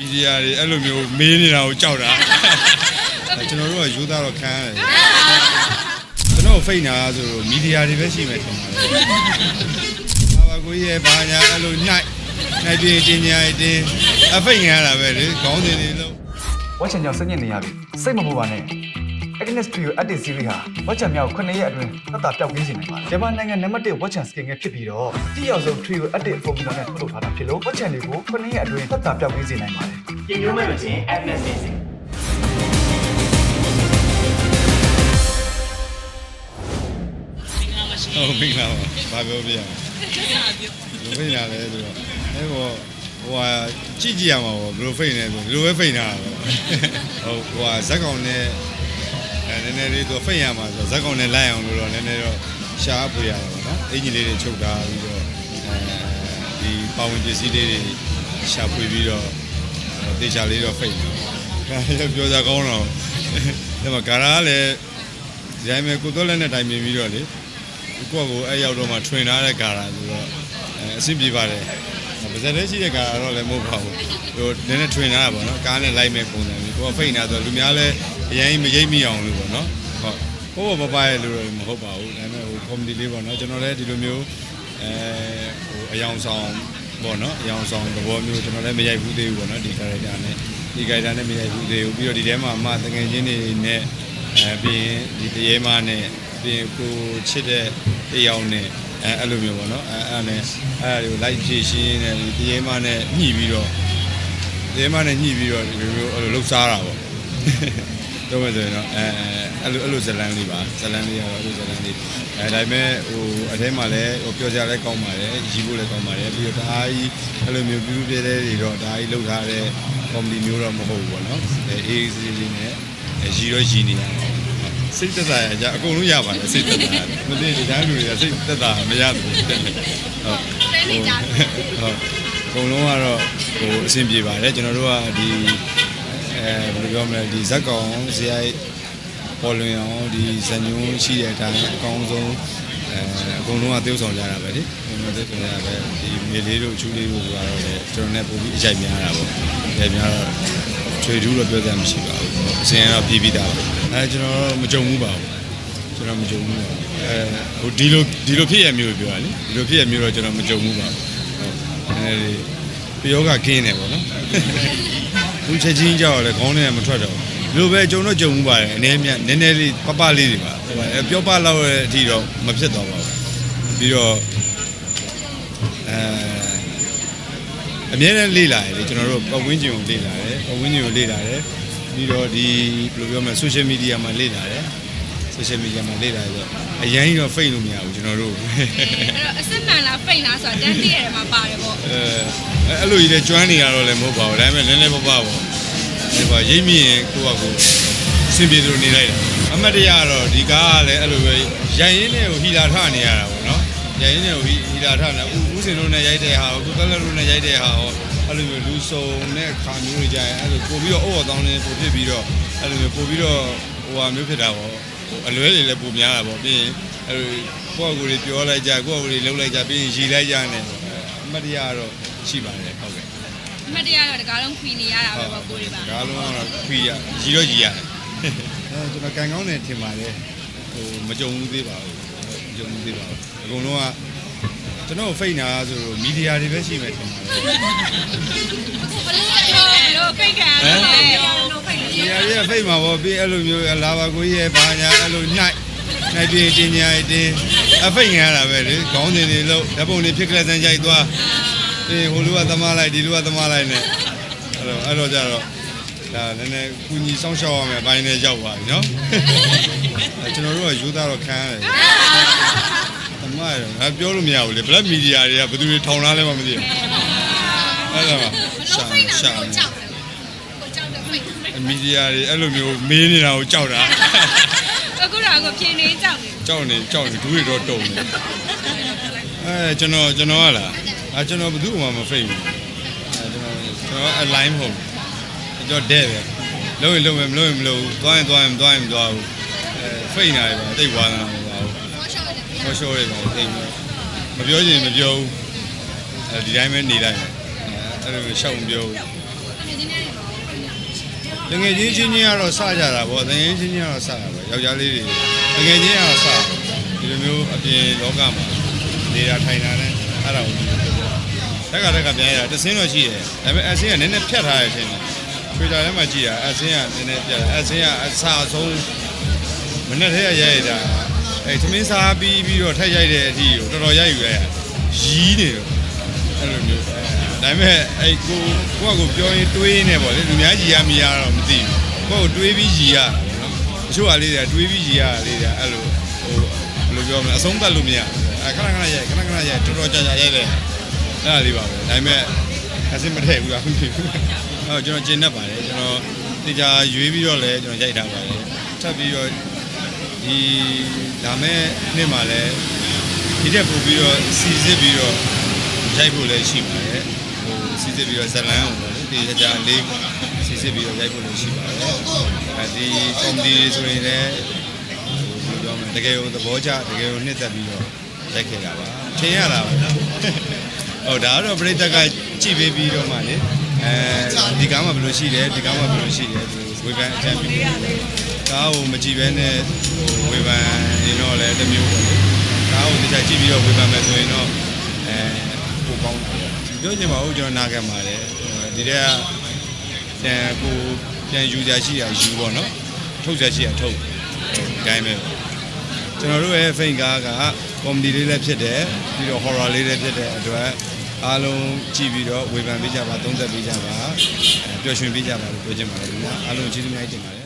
မီဒီယာတွေအဲ့လိုမျိုးမေးနေတာကိုကြောက်တာကျွန်တော်တို့ကယူသားတော့ခံရတယ်ကျွန်တော်ဖိတ်နာဆိုတော့မီဒီယာတွေပဲရှိမယ်ထင်ပါတယ်ဘာဘာကိုကြီးရဲ့ဘာညာအဲ့လိုနှိုက်နှိုက်ပြီးတင်ညာတင်အဖိတ်ငရတာပဲလေခေါင်းစဉ်တွေလုံးဝက်ချန်ကြောင့်စိတ်ညစ်နေရပြီစိတ်မပူပါနဲ့ Agnes Trio Active Series ဟာဝက်ချန်မြောက်9ရက်အတွင်းသက်သာပျောက်ကင်းစေနိုင်ပါတယ်ဂျပန်နိုင်ငံနံပါတ်1ဝက်ချန်စကင်ငယ်ဖြစ်ပြီးတော့အတိအရောက်ဆုံး Trio Active Formula နဲ့ထုတ်လုပ်ထားတာဖြစ်လို့ဝက်ချန်တွေကို9ရက်အတွင်းသက်သာပျောက်ကင်းစေနိုင်ပါတယ်ပြင်မျိုးမဲ့မချင်း Agnes စီစဉ်ဟုတ်ပြီလားဘာပြောပြရမလဲဘယ်ဖိတ်နာလဲဆိုတော့အဲ့ဘောဟိုဟာကြည့်ကြည့်ရမှာပေါ့ဘယ်လိုဖိတ်နေဆိုဒီလိုပဲဖိတ်နာတာပေါ့ဟုတ်ဟိုဟာဇက်ကောင်နဲ့အဲ နည်းနည်းလေးသူဖိတ်ရမှာဆိုဇက်ကောင်နဲ့လိုက်အောင်လို့တော့နည်းနည်းတော့ရှားဖွေရတာပေါ့နော်အင်ဂျင်လေးတွေချုပ်ထားပြီးတော့အဲဒီပါဝင်ပစ္စည်းလေးတွေရှာဖွေပြီးတော့တေချာလေးတော့ဖိတ်နေတယ်ပြောကြကောင်းတော့ဒါမှကာရာကလည်းဒီတိုင်းပဲကိုသွက်လက်နဲ့တိုင်ပင်ပြီးတော့လေကိုယ့်ကိုအဲ့ရောက်တော့မှထွင်ထားတဲ့ကာရာဆိုတော့အဲအဆင်ပြေပါတယ်။ပါဇက်လေးရှိတဲ့ကာရာတော့လည်းမဟုတ်ပါဘူး။ဟိုနည်းနည်းထွင်ထားတာပေါ့နော်။ကားနဲ့လိုက်မဲ့ပုံစံမျိုး။ကိုကဖိတ်နေတာဆိုလူများလည်း အရင်မရိပ်မိအောင်လို့ပေါ့နော်။ဟုတ်။ဟိုဘဘရဲ့လို့တော့မဟုတ်ပါဘူး။ဒါပေမဲ့ဟိုကော်မတီလေးပေါ့နော်။ကျွန်တော်လည်းဒီလိုမျိုးအဲဟိုအယောင်ဆောင်ပေါ့နော်။အယောင်ဆောင်သဘောမျိုးကျွန်တော်လည်းမရိုက်ဘူးသေးဘူးပေါ့နော်ဒီကာရက်တာနဲ့ဒီကာရက်တာနဲ့မရိုက်ဘူးသေးဘူး။ပြီးတော့ဒီထဲမှာအမတငယ်ချင်းတွေနဲ့အဲပြီးရင်ဒီတရေမနဲ့ပြင်ကိုချစ်တဲ့တရားနဲ့အဲအဲ့လိုမျိုးပေါ့နော်အဲအဲ့နဲ့အဲ့ဒါတွေကိုလိုက်ဖြည့်ရှင်းနေဒီတရားမနဲ့ညှိပြီးတော့တရားမနဲ့ညှိပြီးတော့ဒီလိုမျိုးအဲ့လိုလှုပ်ရှားတာပေါ့ တော့မယ်ဆိုရင်တော့အဲအဲ့လိုအဲ့လိုဇလန်းလေးပါဇလန်းလေးကတော့အဲ့လိုဇလန်းလေးအဲဒါပေမဲ့ဟိုအထဲမှာလည်းဟိုပြောကြလည်းကောင်းပါတယ်ရီဖို့လည်းကောင်းပါတယ်ပြီးတော့တအားကြီးအဲ့လိုမျိုးပြူးပြဲတဲ့တွေတော့ဒါကြီးလှုပ်ထားတဲ့ကော်မတီမျိုးတော့မဟုတ်ဘူးပေါ့နော်အဲအေးအေးဆေးဆေးနဲ့ရီတော့ရီနေရတယ်စိတ်သက်သာရကြအကုန်လုံးရပါတယ်စိတ်သက်သာမသိဒီတိုင်းလူတွေကစိတ်သက်သာမရဘူးဟုတ်ဟုတ်ဟုတ်အကုန်လုံးကတော့ဟိုအဆင်ပြေပါတယ်ကျွန်တော်တို့ကဒီ အဲဘယ်လိုပြောမလဲဒီဇက်ကောင်ဇယိုက်ပေါ်လွင်အောင်ဒီဇညုံရှိတဲ့အတိုင်းအကောင်းဆုံးအဲအကုန်လုံးက tiêu ဆောင်ကြတာပဲလေအကုန်လုံး tiêu ဆောင်ကြတာပဲဒီမေလေးတို့အချူလေးတို့ဆိုတော့လည်းကျွန်တော်နဲ့ပုံပြီးအကြိုက်များတာပေါ့အကြိုက်များတော့ထွေထူးတော့ပြောစရာမရှိပါဘူးအစဉ်ကတော့ပြီးပြီးသားပဲအဲကျွန်တော်တော့မကြုံဘူးပါဘူးကျွန်တော်မကြုံဘူးပါဘူးအဲဟိုဒီလိုဒီလိုဖြစ်ရမျိုးပြောရလေဒီလိုဖြစ်ရမျိုးတော့ကျွန်တော်မကြုံဘူးပါဘူးဟုတ်အဲဒီပယောဂကင်းနေပေါ့နော် သူချက်ချင်းကြောက်လဲခေါင်းထဲမထွက်တော့ဘူးဒီလိုပဲကြုံတော့ကြုံမှုပါတယ်အနေနဲ့နည်းနည်းလေးပပလေးတွေပါအဲပြောပလောက်တဲ့အထိတော့မဖြစ်တော့ပါဘူးပြီးတော့အဲအမြဲတမ်းလေ့လာရလေကျွန်တော်တို့ပတ်ဝန်းကျင်ကိုလေ့လာတယ်ပတ်ဝန်းကျင်ကိုလေ့လာတယ်ပြီးတော့ဒီဘယ်လိုပြောမလဲ social media မှာလေ့လာတယ် social media မှာလေ့လာရတော့အရင်ကြီးတော့ဖိတ်လို့မရဘူးကျွန်တော်တို့အဲ့တော့အစစ်မှန်လားဖိတ်လားဆိုတာတန်းတည့်ရတယ်မှာပါတယ်ပေါ့အဲအဲ့လိုကြီးလဲကျွမ်းနေရတော့လည်းမဟုတ်ပါဘူးဒါပေမဲ့နည်းနည်းပပပေါ့ဒီပါရိပ်မြင်ကိုကကိုစင်ပြေလို့နေလိုက်တာအမတ်တရကတော့ဒီကားကလည်းအဲ့လိုပဲရိုင်ရင်းနဲ့ကိုဟီလာထနေရတာပေါ့နော်ရိုင်ရင်းနဲ့ကိုဟီလာထနေဦးဦးစင်တို့နဲ့ရိုက်တဲ့ဟာကိုကိုကလတို့နဲ့ရိုက်တဲ့ဟာရောအဲ့လိုမျိုးလူစုံတဲ့ခါမျိုးတွေကြရင်အဲ့လိုပို့ပြီးတော့အော်တောင်းနေပို့ဖြစ်ပြီးတော့အဲ့လိုမျိုးပို့ပြီးတော့ဟိုဟာမျိုးဖြစ်တာပေါ့ အလွဲတွေလည်းပိုများတာပေါ့ပြီးရင်အဲ့လိုကိုယ့်အကူတွေပြောလိုက်ကြကိုယ့်အကူတွေလှုပ်လိုက်ကြပြီးရင်ရီလိုက်ကြနေအမတ်တရကတော့ရှိပါတယ်ဟုတ်ကဲ့အမှတ်တရတော့တကားလုံးခွီနေရတာပဲပေါ့ကိုတွေပါဒါလုံးကတော့ခွေရရီတော့ရီရတယ်အဲကျွန်တော်ကန်ကောင်းတယ်ထင်ပါတယ်ဟိုမကြုံဘူးသေးပါဘူးမကြုံဘူးသေးပါဘူးအကုန်လုံးက ကျွန်တော်ဖိတ်နာဆိုတော့မီဒီယာတွေပဲရှိမယ်ထင်ပါတယ်ဘလို့ဖိတ်ခံရတယ်လို့ဖိတ်နေမီဒီယာတွေကဖိတ်မှာပေါ့ပြီးအဲ့လိုမျိုးလာပါကိုကြီးရဲ့ဘာညာအဲ့လိုနှိုက်နှိုက်ပြီးတင်ညာတင်အဖိတ်ငရတာပဲလေခေါင်းစဉ်တွေလို့ဓာတ်ပုံတွေဖြစ်ကလေးစမ်းကြိုက်သွားအေးဟိုလူကသမားလိုက်ဒီလူကသမားလိုက်နဲ့အဲ့တော့အဲ့တော့ကြတော့ဒါနည်းနည်းကုညီစောင့်ရှောက်ရမယ်ဘိုင်းနဲ့ရောက်ပါပြီနော်အဲကျွန်တော်တို့ကယူသားတော့ခံရတယ် အမရငါပြောလို့မရဘူးလေ black media တွေကဘယ်သူတွေထောင်ထားလဲမှမသိဘူးအဲ့ဒါပါရှာရှာကိုကြောက်တယ်ကိုကြောက်တယ်ဖိတ်မီဒီယာတွေအဲ့လိုမျိုးမေးနေတာကိုကြောက်တာအခုတော့ကိုဖြင်းနေကြောက်တယ်ကြောက်နေကြောက်နေဒူးတွေတော့တုံနေအဲကျွန်တော်ကျွန်တော်ကလားအဲကျွန်တော်ဘယ်သူမှမဖိတ်ဘူးအဲကျွန်တော်ကျွန်တော် align မဟုတ်ဘူးကျွန်တော်တဲ့ပဲလုံးရင်လုံးမယ်မလုံးရင်မလုံးဘူးသွားရင်သွားရင်မသွားရင်မသွားဘူးအဲဖိတ်နေတယ်ပါတိတ်ဝါသနာ မပါဘူးဟောရှောတွေပါတိတ်မပြောချင်မပြောဘူးအဲဒီတိုင်းပဲနေလိုက်အဲ့လိုရှောက်မပြောဘူးဒီတငယ်ချင်းချင်းချင်းကတော့စကြတာပေါ့တငယ်ချင်းချင်းကတော့စတာပေါ့ယောက်ျားလေးတွေတငယ်ချင်းကတော့စဒီလိုမျိုးအပြင်လောကမှာနေတာထိုင်တာနဲ့အဲ့ဒါကိုတက်ကတက်ကပြန်ရတာတစင်းတော့ရှိတယ်ဒါပေမဲ့အစင်းကနည်းနည်းဖြတ်ထားရခြင်းထွေတာထဲမှာကြည့်တာအစင်းကနည်းနည်းပြတ်တယ်အစင်းကအစာဆုံးမနေ့တည်းကရိုက်ရတာ အဲသမင်းစားပြီးပြီးတော့ထက်ရိုက်တဲ့အထိကိုတော်တော်ရိုက်ယူရရရီးနေတော့အဲ့လိုမျိုးဒါပေမဲ့အဲ့ကိုကိုကကိုပြောရင်တွေးနေပေါ့လေလူများကြီးရမရတော့မသိဘူးကိုကတွေးပြီးကြီးရနော်တချို့ဟာလေးတွေကတွေးပြီးကြီးရလေးတွေအဲ့လိုဟိုဘယ်လိုပြောမလဲအဆုံးသတ်လို့မရအဲခဏခဏရိုက်ခဏခဏရိုက်တော်တော်ကြာကြာရိုက်တယ်အဲ့ဒါလေးပါပဲဒါပေမဲ့အစင်မထည့်ဘူးလားမသိဘူးအဲ့တော့ကျွန်တော်ကျင်တတ်ပါတယ်ကျွန်တော်တေချာရွေးပြီးတော့လည်းကျွန်တော်ရိုက်ထားပါတယ်ထပ်ပြီးတော့ ဒီဒါမဲ့နေ့မှာလည်းဒီတက်ပို့ပြီးတော့စီစစ်ပြီးတော့ရိုက်ဖို့လည်းရှိပါတယ်ဟိုစီစစ်ပြီးတော့ဇလန်းကိုလည်းတေချာလေးစီစစ်ပြီးတော့ရိုက်ဖို့လည်းရှိပါတယ်အဲဒီကော်မတီဆိုရင်လည်းဟိုဘယ်လိုပြောမလဲတကယ်ကိုသဘောကျတကယ်ကိုနှစ်သက်ပြီးတော့ရိုက်ခဲ့တာပါထင်ရတာပါဟုတ်ဒါကတော့ပြိတ္တကကြည့်ပေးပြီးတော့မှလေအဲဒီကားမှာဘယ်လိုရှိတယ်ဒီကားမှာဘယ်လိုရှိတယ်သူဝေဖန်အကြံပြု ကားကိုမကြည့်ဘဲနဲ့ဟိုဝေဖန်ရင်တော့လည်းတစ်မျိုးပေါ့လေကားကိုတခြားကြည့်ပြီးတော့ဝေဖန်မယ်ဆိုရင်တော့အဲပိုကောင်းတယ်ပြောချင်ပါဦးကျွန်တော်နားခံပါတယ်ဒီတည်းကပြန်ကိုပြန်ယူကြရှိတာယူပေါ့နော်ထုတ်ကြရှိတာထုတ်ဒီတိုင်းပဲကျွန်တော်တို့ရဲ့ fain ကားက comedy လေးလည်းဖြစ်တယ်ပြီးတော့ horror လေးလည်းဖြစ်တဲ့အတွက်အားလုံးကြည့်ပြီးတော့ဝေဖန်ပေးကြပါသုံးသပ်ပေးကြပါအဲပျော်ရွှင်ပေးကြပါလို့ပြောချင်ပါတယ်ခင်ဗျာအားလုံးကျေးဇူးများတင်ပါတယ်